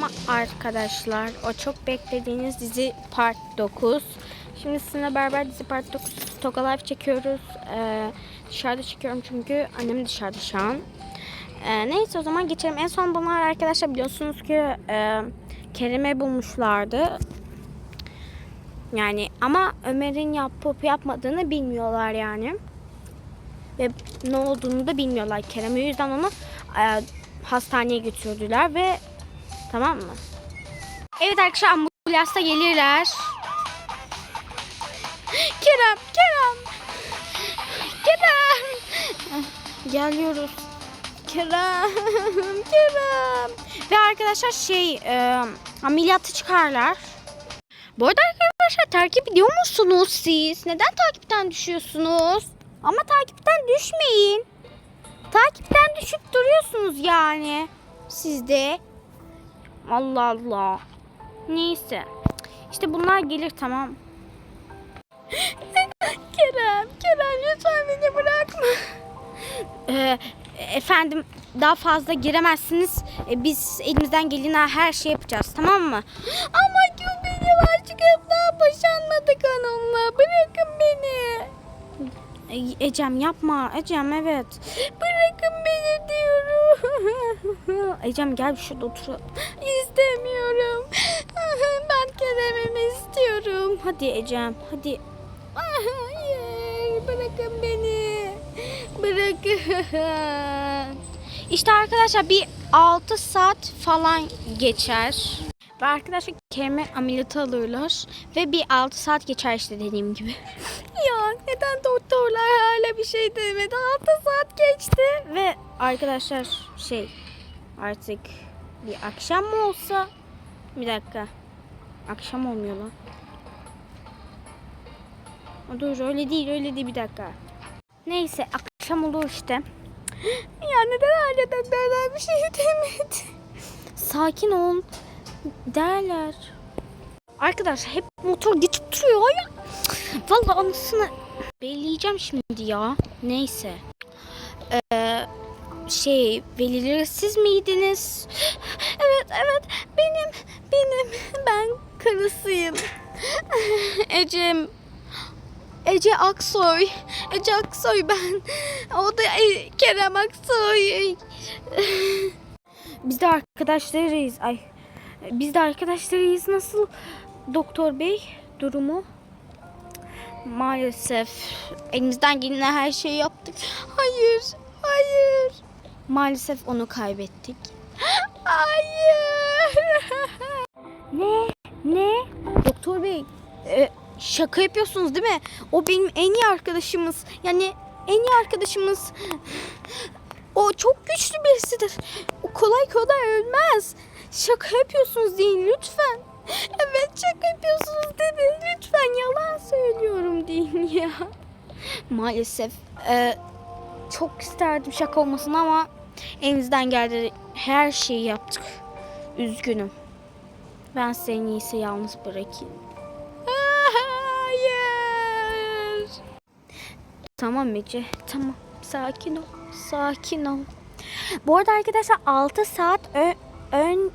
Ama arkadaşlar o çok beklediğiniz dizi part 9. Şimdi sizinle beraber dizi part 9 Toga Life çekiyoruz. Ee, dışarıda çekiyorum çünkü annem dışarıda şu an. Ee, neyse o zaman geçelim. En son bunlar arkadaşlar biliyorsunuz ki e, Kerem'e bulmuşlardı. Yani ama Ömer'in yapıp yapmadığını bilmiyorlar yani. Ve ne olduğunu da bilmiyorlar Kerem. O yüzden onu e, hastaneye götürdüler ve tamam mı? Evet arkadaşlar ambulansta gelirler. Kerem, Kerem. Kerem. Geliyoruz. Kerem, Kerem. Ve arkadaşlar şey e, ameliyatı çıkarlar. Bu arada arkadaşlar takip ediyor musunuz siz? Neden takipten düşüyorsunuz? Ama takipten düşmeyin. Takipten düşüp duruyorsunuz yani. Siz de. Allah Allah. Neyse. İşte bunlar gelir tamam. Kerem, Kerem lütfen beni bırakma. Ee, efendim daha fazla giremezsiniz. Ee, biz elimizden gelen her şey yapacağız tamam mı? Ama beni var çıkıp daha boşanmadık onunla. Bırakın beni. E- Ecem yapma. Ecem evet. Bırakın beni diyorum. Ecem gel şurada otur. İstemiyorum. Ben Kerem'imi istiyorum. Hadi Ecem hadi. Hayır bırakın beni. Bırakın. İşte arkadaşlar bir 6 saat falan geçer. Ve arkadaşlar Kerem'e ameliyatı alırlar. Ve bir 6 saat geçer işte dediğim gibi. ya neden doktorlar hala bir şey demedi? 6 saat geçti. Ve arkadaşlar şey artık bir akşam mı olsa bir dakika. Akşam olmuyor lan. Dur öyle değil öyle değil bir dakika. Neyse akşam olur işte. Ya neden hala doktorlar bir şey demedi? Sakin ol. Derler. Arkadaşlar hep motor geçip duruyor ya. Vallahi anasını belleyeceğim şimdi ya. Neyse. Ee, şey velileri siz miydiniz? Evet evet benim benim ben karısıyım. Ecem Ece Aksoy. Ece Aksoy ben. O da e, Kerem Aksoy. Biz de arkadaşlarıyız. Ay. Biz de arkadaşlarıyız. Nasıl doktor bey durumu? Maalesef elimizden gelen her şeyi yaptık. Hayır. Hayır. Maalesef onu kaybettik. Hayır. ne? Ne? Doktor bey e, şaka yapıyorsunuz değil mi? O benim en iyi arkadaşımız. Yani en iyi arkadaşımız. O çok güçlü birisidir. O kolay kolay ölmez. Şaka yapıyorsunuz deyin lütfen. Evet şaka yapıyorsunuz dedi. Lütfen yalan söylüyorum deyin ya. Maalesef e, çok isterdim şaka olmasını ama elimizden geldi her şeyi yaptık. Üzgünüm. Ben seni en iyisi yalnız bırakayım. Hayır. Tamam Ece. Tamam. Sakin ol. Sakin ol. Bu arada arkadaşlar 6 saat ö- ön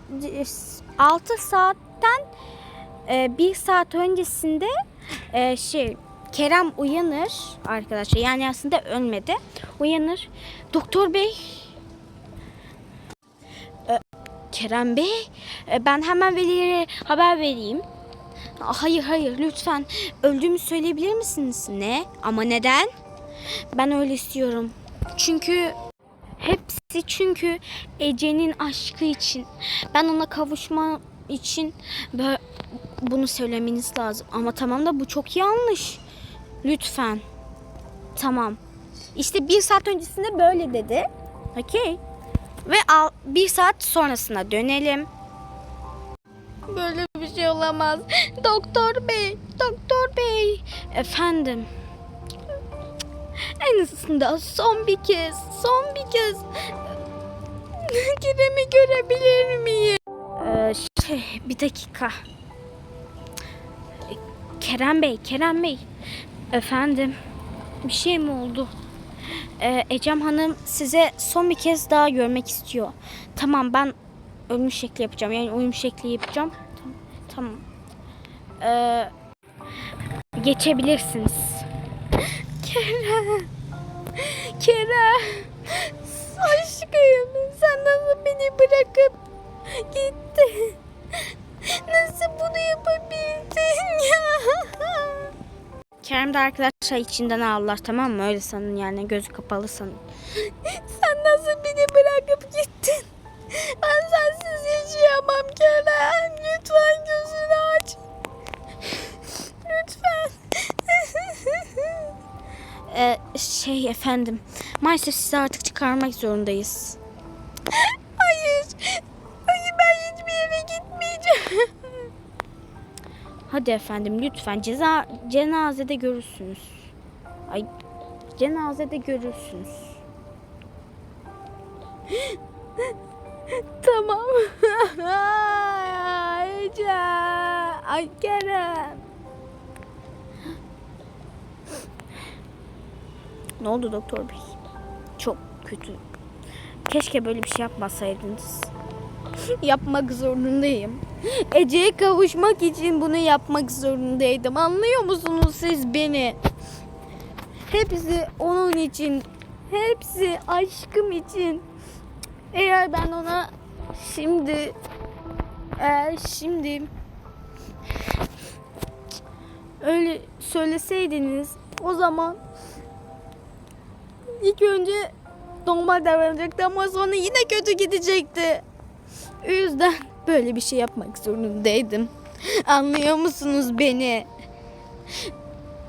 6 saatten 1 saat öncesinde e, şey Kerem uyanır arkadaşlar. Yani aslında ölmedi. Uyanır. Doktor bey E, Kerem Bey, e, ben hemen velilere haber vereyim. Hayır hayır lütfen öldüğümü söyleyebilir misiniz? Ne? Ama neden? Ben öyle istiyorum. Çünkü hepsi çünkü Ece'nin aşkı için. Ben ona kavuşma için bunu söylemeniz lazım. Ama tamam da bu çok yanlış. Lütfen. Tamam. İşte bir saat öncesinde böyle dedi. Okey. Ve al, bir saat sonrasına dönelim. Böyle bir şey olamaz. Doktor bey, doktor bey. Efendim. En azından son bir kez, son bir kez. Kerem'i görebilir miyim? Ee, şey, bir dakika. Kerem Bey, Kerem Bey. Efendim, bir şey mi oldu? Ee, Ecem Hanım size son bir kez daha görmek istiyor. Tamam ben ölmüş şekli yapacağım. Yani uyum şekli yapacağım. Tamam. Tamam. Ee, geçebilirsiniz. Kerem. Kerem. Aşkım sen nasıl beni bırakıp gittin? Nasıl bunu yapabildin ya? Kerem de arkadaşlar içinden ağlar tamam mı? Öyle sanın yani gözü kapalı sanın. Sen nasıl beni bırakıp gittin? Ben sensiz şey efendim. Maalesef sizi artık çıkarmak zorundayız. Hayır. Hayır ben hiçbir yere gitmeyeceğim. Hadi efendim lütfen ceza cenazede görürsünüz. Ay cenazede görürsünüz. tamam. Ay Kerem. Ne oldu doktor bey? Çok kötü. Keşke böyle bir şey yapmasaydınız. Yapmak zorundayım. Ece'ye kavuşmak için bunu yapmak zorundaydım. Anlıyor musunuz siz beni? Hepsi onun için. Hepsi aşkım için. Eğer ben ona şimdi eğer şimdi öyle söyleseydiniz o zaman ilk önce normal davranacaktı ama sonra yine kötü gidecekti. O yüzden böyle bir şey yapmak zorundaydım. Anlıyor musunuz beni?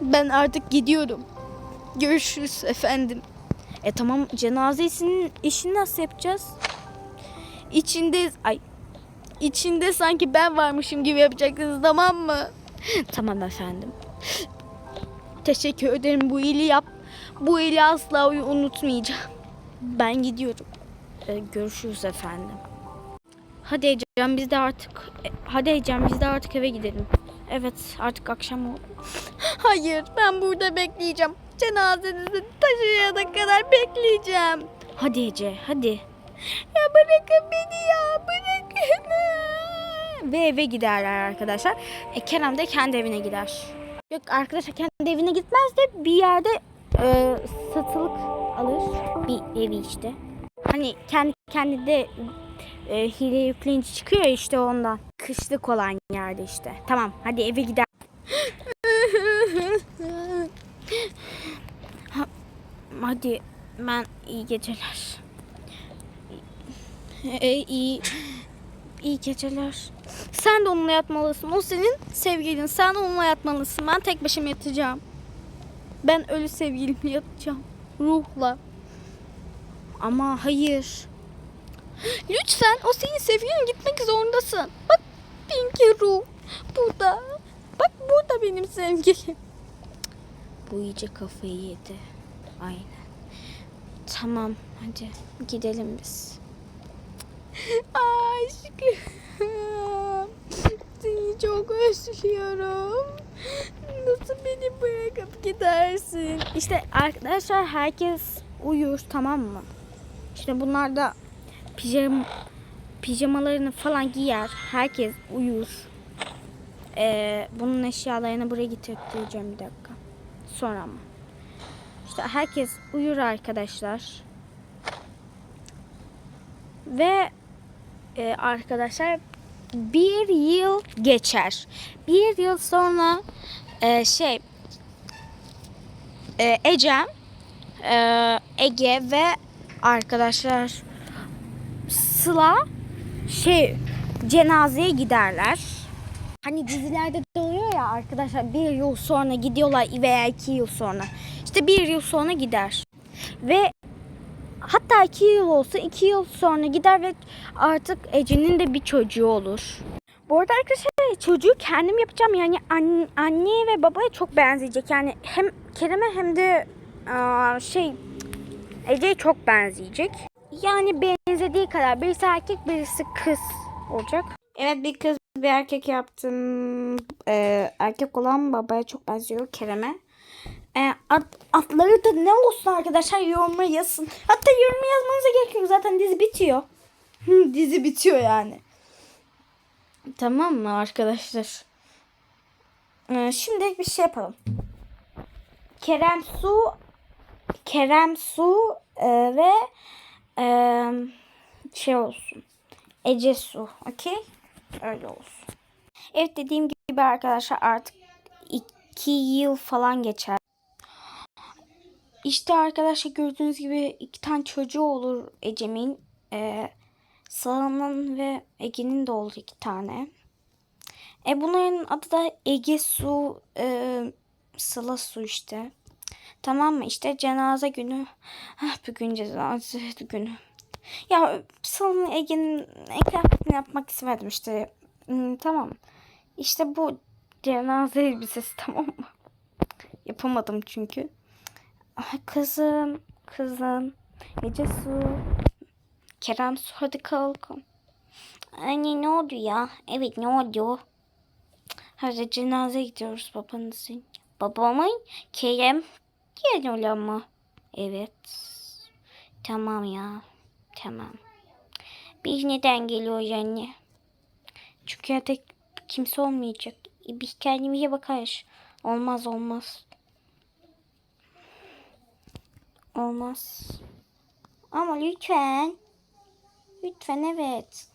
Ben artık gidiyorum. Görüşürüz efendim. E tamam cenazesinin işini nasıl yapacağız? İçinde ay içinde sanki ben varmışım gibi yapacaksınız tamam mı? Tamam efendim. Teşekkür ederim bu iyiliği yap. Bu iyiliği asla unutmayacağım. Ben gidiyorum. E, görüşürüz efendim. Hadi Ecem biz de artık e, hadi Ecem biz de artık eve gidelim. Evet artık akşam oldu. Hayır ben burada bekleyeceğim. Cenazenizi taşıyana kadar bekleyeceğim. Hadi Ece hadi. Ya bırakın beni ya bırakın. Ve eve giderler arkadaşlar. E, Kerem de kendi evine gider. Yok arkadaşlar kendi evine gitmez de bir yerde e, satılık alır. Bir evi işte. Hani kendi kendi de e, hile yükleyince çıkıyor işte ondan. Kışlık olan yerde işte. Tamam hadi eve gider. Ha, hadi ben iyi geceler. E, iyi iyi geceler. Sen de onunla yatmalısın. O senin sevgilin. Sen onunla yatmalısın. Ben tek başıma yatacağım. Ben ölü sevgilimle yatacağım. Ruhla. Ama hayır. Lütfen o senin sevgilin gitmek zorundasın. Bak Pinky Ruh burada. Bak burada benim sevgilim. Bu iyice kafayı yedi. Aynen. Tamam hadi gidelim biz. Aşkım. Seni çok özlüyorum. Nasıl beni bırakıp gidersin? İşte arkadaşlar herkes uyur tamam mı? İşte bunlar da pijam pijamalarını falan giyer. Herkes uyur. Ee, bunun eşyalarını buraya getirteceğim bir dakika. Sonra mı? İşte herkes uyur arkadaşlar. Ve e, arkadaşlar bir yıl geçer. Bir yıl sonra e, şey e, Ecem, e, Ege ve arkadaşlar Sıla şey cenazeye giderler. Hani dizilerde de oluyor ya arkadaşlar bir yıl sonra gidiyorlar veya iki yıl sonra. İşte bir yıl sonra gider. Ve hatta iki yıl olsa iki yıl sonra gider ve artık Ece'nin de bir çocuğu olur. Bu arada arkadaşlar çocuğu kendim yapacağım. Yani anne, anne ve babaya çok benzeyecek. Yani hem Kerem'e hem de şey Ece'ye çok benzeyecek. Yani benzediği kadar. Birisi erkek birisi kız olacak. Evet bir kız bir erkek yaptım. Ee, erkek olan babaya çok benziyor Kerem'e. Ad, adları da ne olsun arkadaşlar yorumlara yazın. Hatta yorumlara yazmanıza gerek yok zaten dizi bitiyor. Dizi bitiyor yani. Tamam mı arkadaşlar? Ee, şimdi bir şey yapalım. Kerem Su Kerem Su e, ve e, şey olsun. Ece Su. Okey? Öyle olsun. Evet dediğim gibi arkadaşlar artık iki yıl falan geçer. İşte arkadaşlar gördüğünüz gibi iki tane çocuğu olur Ecem'in. E, Sıla'nın ve Ege'nin de oldu iki tane. E bunların adı da Ege Su, e, Sıla Su işte. Tamam mı? İşte cenaze günü. Ah, bugün cenaze günü. Ya Sıla'nın Ege'nin kıyafetini yapmak istemedim işte. Hmm, tamam. İşte bu cenaze elbisesi tamam mı? Yapamadım çünkü. Ay kızım, kızım. Ece Su. Kerem Su hadi kalkın. Anne ne oldu ya? Evet ne oldu? Hadi cenaze gidiyoruz babanızın. Babamın Kerem gel mı? Evet. Tamam ya. Tamam. Biz neden geliyoruz anne? Çünkü evde kimse olmayacak. E, Biz kendimize bakarız. Olmaz olmaz. Olmaz. Ama lütfen. Lütfen evet.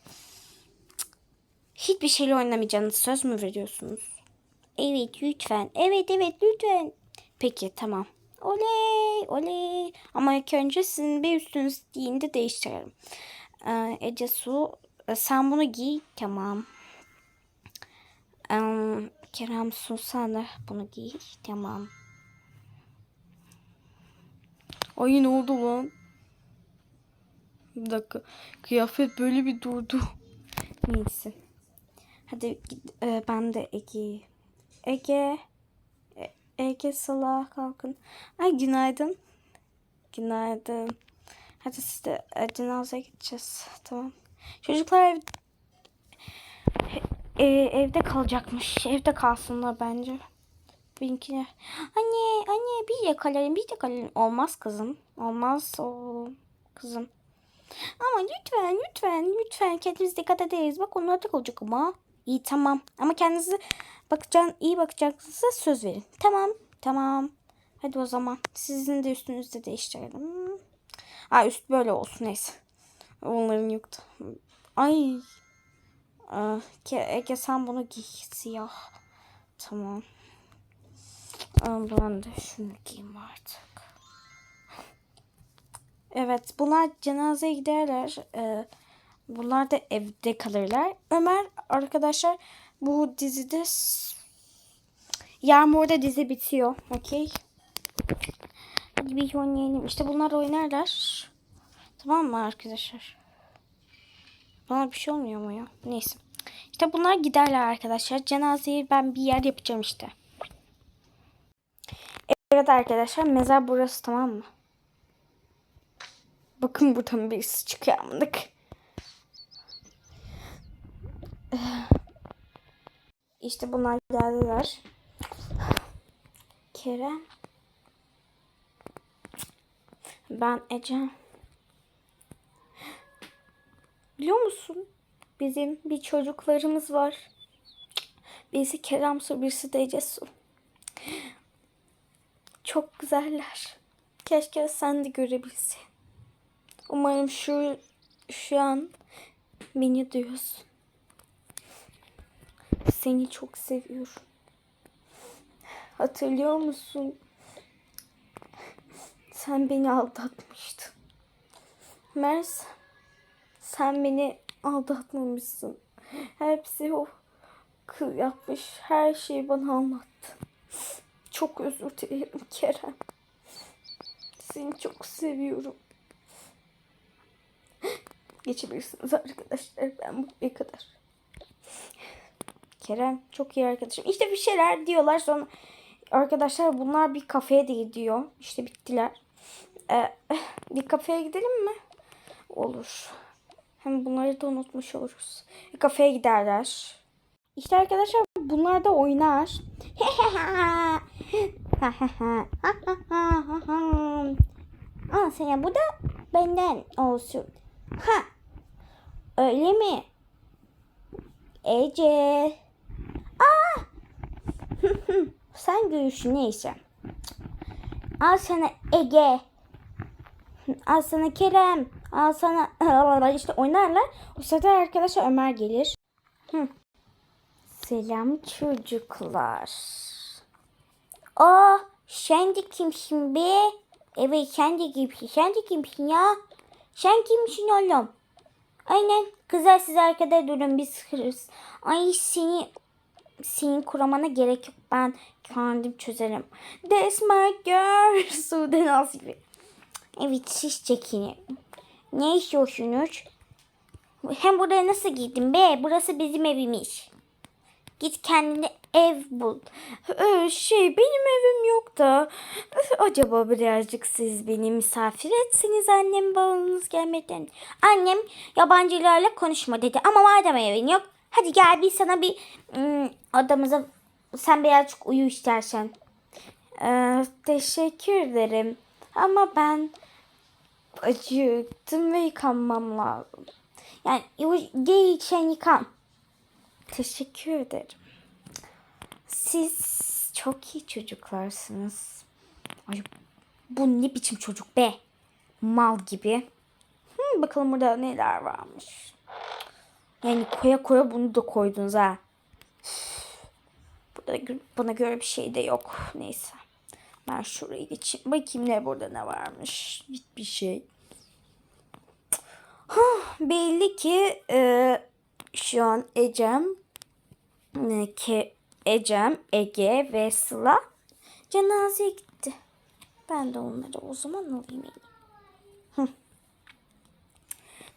Hiçbir şeyle oynamayacağınız söz mü veriyorsunuz? Evet lütfen. Evet evet lütfen. Peki tamam. Oley oley. Ama ilk önce sizin bir üstünüz giyin de değiştirelim. Ee, Ece Su e, sen bunu giy. Tamam. Ee, Kerem Su sen bunu giy. Tamam. Ay ne oldu lan? Bir dakika. Kıyafet böyle bir durdu. Neyse. Hadi git- e, ben de Ege. Ege. E- Ege Sıla kalkın. Ay günaydın. Günaydın. Hadi siz de e, cenazeye gideceğiz. Tamam. Çocuklar ev, e, evde kalacakmış. Evde kalsınlar bence. Benimkine. Anne anne kalalım biz de kalalım. Olmaz kızım. Olmaz o kızım. Ama lütfen lütfen lütfen kendinize dikkat ederiz. Bak onlar da kalacak ama. İyi tamam. Ama kendinize bakacağın iyi bakacaksınız söz verin. Tamam. Tamam. Hadi o zaman. Sizin de üstünüzde değiştirelim. Aa üst böyle olsun neyse. Onların yoktu. Ay. Ege sen bunu giy siyah. Tamam. Aa, ben de şunu giyeyim artık. Evet bunlar cenazeye giderler. Ee, bunlar da evde kalırlar. Ömer arkadaşlar bu dizide Yağmur'da dizi bitiyor. Okey. Hadi bir oynayalım. İşte bunlar oynarlar. Tamam mı arkadaşlar? Bana bir şey olmuyor mu ya? Neyse. İşte bunlar giderler arkadaşlar. Cenazeyi ben bir yer yapacağım işte. Evet arkadaşlar mezar burası tamam mı? Bakın buradan birisi çıkıyor amınık. İşte bunlar geldiler. Kerem. Ben Ece. Biliyor musun? Bizim bir çocuklarımız var. Birisi Kerem Su, birisi de Ece Su. Çok güzeller. Keşke sen de görebilsin. Umarım şu şu an beni duyuyorsun. Seni çok seviyorum. Hatırlıyor musun? Sen beni aldatmıştın. Mers, sen beni aldatmamışsın. Hepsi o kız yapmış. Her şeyi bana anlattı. Çok özür dilerim Kerem. Seni çok seviyorum. Geçebilirsiniz arkadaşlar. Ben buraya kadar. Kerem çok iyi arkadaşım. İşte bir şeyler diyorlar sonra arkadaşlar bunlar bir kafeye de gidiyor. İşte bittiler. Ee, bir kafeye gidelim mi? Olur. Hem bunları da unutmuş oluruz. Bir kafeye giderler. İşte arkadaşlar bunlar da oynar. Al sana bu da benden olsun. Ha. Öyle mi? Ece. Aa! Sen görüşü neyse. Al sana Ege. Al sana Kerem. Al sana işte oynarlar. O sırada arkadaşlar Ömer gelir. Selam çocuklar. Aa, sen de kimsin be? Evet sen de kimsin? Sen de kimsin ya? Sen kimsin oğlum? Aynen. Kızlar siz arkada durun biz hırs. Ay seni senin kuramana gerek yok. Ben kendim çözerim. That's my girl. Sude Nasibi. Evet siz çekinin. Ne istiyorsunuz? Hem buraya nasıl girdin be? Burası bizim evimiz. Git kendine ev bul. Ee, şey benim evim yok da. Acaba birazcık siz beni misafir etseniz annem babanız gelmeden. Annem yabancılarla konuşma dedi ama madem evin yok. Hadi gel bir sana bir ım, odamıza sen birazcık uyu istersen. Ee, teşekkür ederim. Ama ben acıktım ve yıkanmam lazım. Yani gel sen yıkan. Teşekkür ederim. Siz çok iyi çocuklarsınız. Ay, bu ne biçim çocuk be? Mal gibi. Hmm, bakalım burada neler varmış. Yani koya koya bunu da koydunuz ha. Burada bana göre bir şey de yok. Neyse. Ben şurayı geçeyim. Bakayım ne burada ne varmış. Hiçbir şey. Huh, belli ki e, şu an Ecem e, ke, Ecem, Ege ve Sıla cenazeye gitti. Ben de onları o zaman alayım. Hı.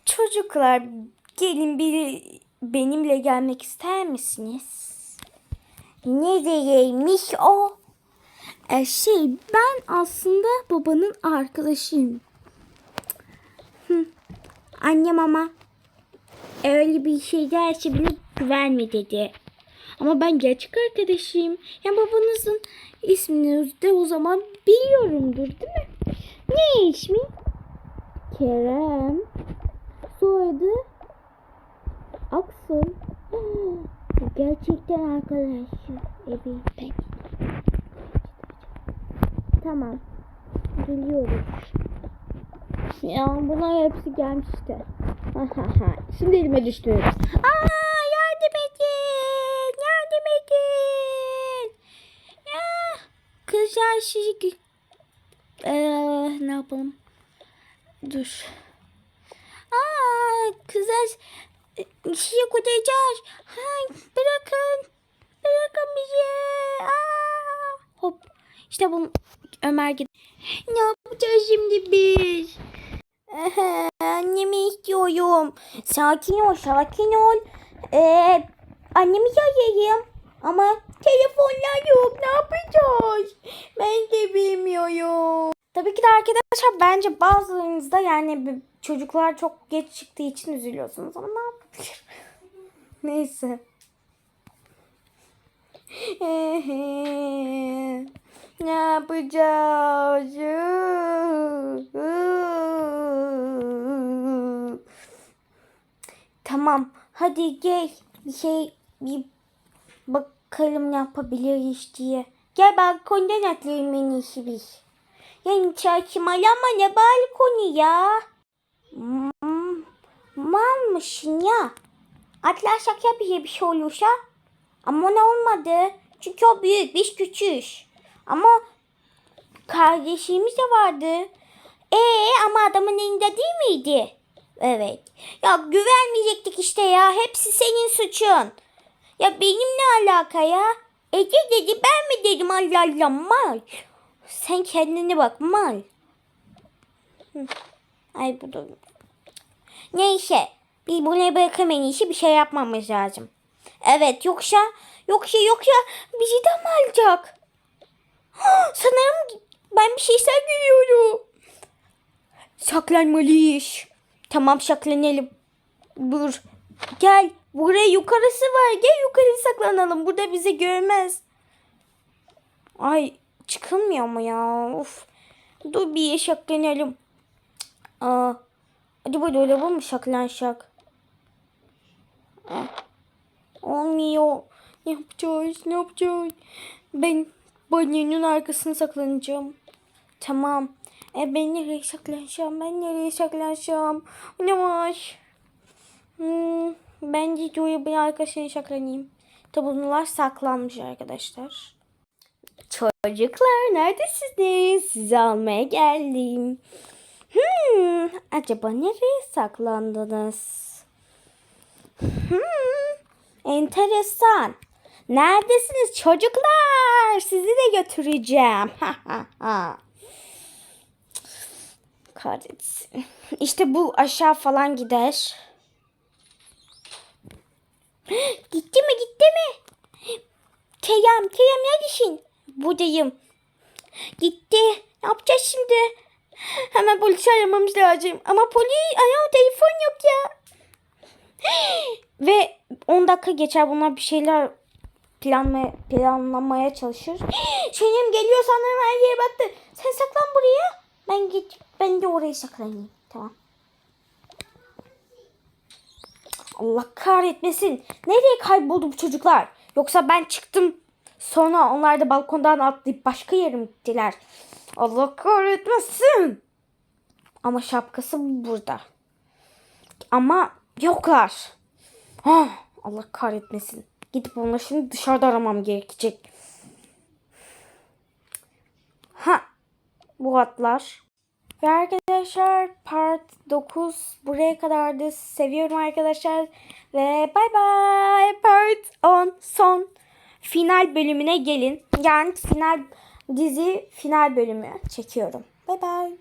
Çocuklar gelin biri benimle gelmek ister misiniz? Nereyeymiş o? E, şey ben aslında babanın arkadaşıyım. Annem ama öyle bir şey derse bile güvenme dedi. Ama ben gerçek arkadaşıyım. Ya babanızın ismini de o zaman biliyorumdur değil mi? Ne ismi? Kerem. Soyadı. Bu gerçekten arkadaşım. Evet ben. Tamam. Geliyoruz. Ya buna hepsi gelmişti. Şimdi elime düştü. Aa yardım edin. Yardım edin. Ya kızlar sizi Ee, ne yapalım? Dur. Aa kızlar sizi kurtaracağız. Ha, bırakın. Bırakın bizi. Aa. Hop. İşte bu Ömer git. Ne yapacağız şimdi biz? Annemi istiyorum. Sakin ol, sakin ol. Ee, annemi arayayım. Ama telefonlar yok. Ne yapacağız? Ben de bilmiyorum. Tabii ki de arkadaşlar bence bazılarınızda yani çocuklar çok geç çıktığı için üzülüyorsunuz ama ne yapabilir? Neyse. Ne yapacağız? Tamam. Hadi gel. Bir şey bir bakalım ne yapabiliriz diye. Gel balkondan atlayalım en iyisi biz. Yani saçmalama ne balkonu ya? Hmm, malmışsın ya. Atlarsak ya bir şey olursa? Ama ne olmadı. Çünkü o büyük biz küçüğüz. Ama kardeşimiz de vardı. Ee ama adamın elinde değil miydi? Evet. Ya güvenmeyecektik işte ya. Hepsi senin suçun. Ya benim ne alaka ya? Ece dedi ben mi dedim Allah Allah mal. Sen kendine bak mal. Ay bu da. Neyse. Biz bunu bırakalım en iyisi bir şey yapmamız lazım. Evet yoksa yoksa yoksa bizi de mi alacak? Sanırım ben bir şeyler görüyorum. Saklanmalıyız. Tamam saklanalım. Dur. Gel. Buraya yukarısı var. Gel yukarı saklanalım. Burada bizi görmez. Ay çıkılmıyor mu ya? Of. Dur bir saklanalım. Aa. Öyle bu mu saklanacak? Olmuyor. Ne yapacağız? Ne yapacağız? Ben banyonun arkasına saklanacağım. Tamam. E ben nereye saklanacağım? Ben nereye saklanacağım? Olamaz. Hmm, ben de dolabın arkasına saklanayım. Tabi bunlar saklanmış arkadaşlar. Çocuklar neredesiniz? Sizi almaya geldim. Hmm, acaba nereye saklandınız? Hmm, enteresan. Neredesiniz çocuklar? Sizi götüreceğim. Kahretsin. İşte bu aşağı falan gider. Gitti mi gitti mi? Keyam, Keyam neredesin? Buradayım. Gitti. Ne yapacağız şimdi? Hemen polisi aramamız lazım. Ama polis, ayağım telefon yok ya. Ve 10 dakika geçer bunlar bir şeyler planlamaya, planlamaya çalışır. Şeyim geliyor sanırım her yere battı. Sen saklan buraya. Ben git ben de oraya saklanayım. Tamam. Allah kahretmesin. Nereye kayboldu bu çocuklar? Yoksa ben çıktım. Sonra onlar da balkondan atlayıp başka yere mi gittiler? Allah kahretmesin. Ama şapkası burada. Ama yoklar. Ah, Allah kahretmesin. Gidip onları şimdi dışarıda aramam gerekecek. Ha, bu atlar. Ve arkadaşlar part 9 buraya kadardı. Seviyorum arkadaşlar. Ve bay bay. Part 10 son final bölümüne gelin. Yani final dizi final bölümü çekiyorum. Bay bay.